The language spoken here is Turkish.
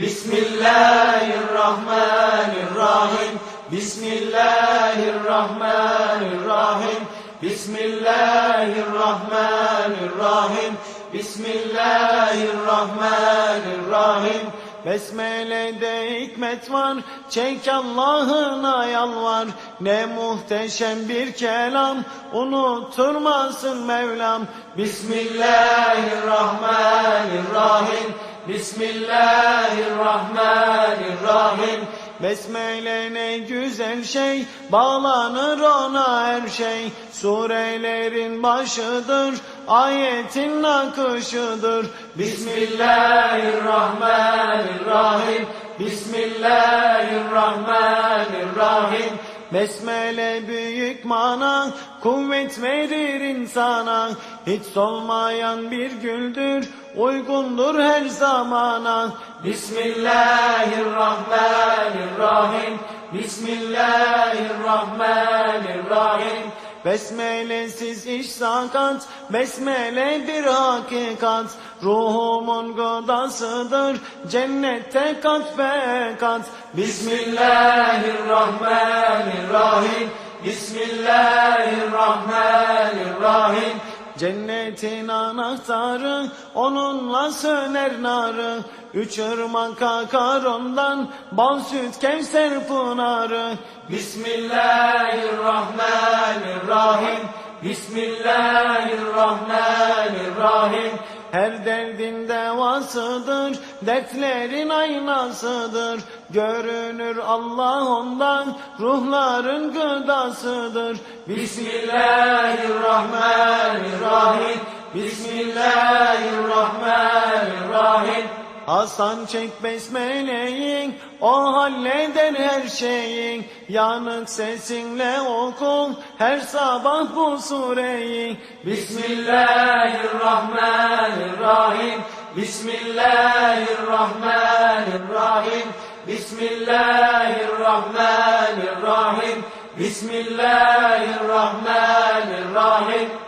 Bismillahirrahmanirrahim. Bismillahirrahmanirrahim. Bismillahirrahmanirrahim. Bismillahirrahmanirrahim. Besmele'de hikmet var, çek Allah'ına yalvar. Ne muhteşem bir kelam, unutturmasın Mevlam. Bismillahirrahmanirrahim. Bismillahirrahmanirrahim. Besmele ne güzel şey, bağlanır ona her şey. Surelerin başıdır, ayetin akışıdır. Bismillahirrahmanirrahim. Bismillahirrahmanirrahim. Besmele büyük mana, kuvvet verir insana. Hiç solmayan bir güldür, uygundur her zamana. Bismillahirrahmanirrahim. Bismillahirrahmanirrahim. Besmelesiz iş sakat, besmeledir hakikat. Ruhumun gıdasıdır, cennette kat be kat. Bismillahirrahmanirrahim. Bismillahirrahmanirrahim. Cennetin anahtarı, onunla söner narı. Üç ırmak akar ondan, bal süt kevser pınarı. Bismillahirrahmanirrahim. Bismillahirrahmanirrahim. Her derdin devasıdır, dertlerin aynasıdır. Görünür Allah ondan, ruhların gıdasıdır. Bismillahirrahmanirrahim. Bismillahirrahmanirrahim. Hasan çek besmeleyin, o halleder her şeyin. Yanık sesinle oku, her sabah bu sureyi. Bismillahirrahmanirrahim. Bismillahirrahmanirrahim. Bismillahirrahmanirrahim. Bismillahirrahmanirrahim.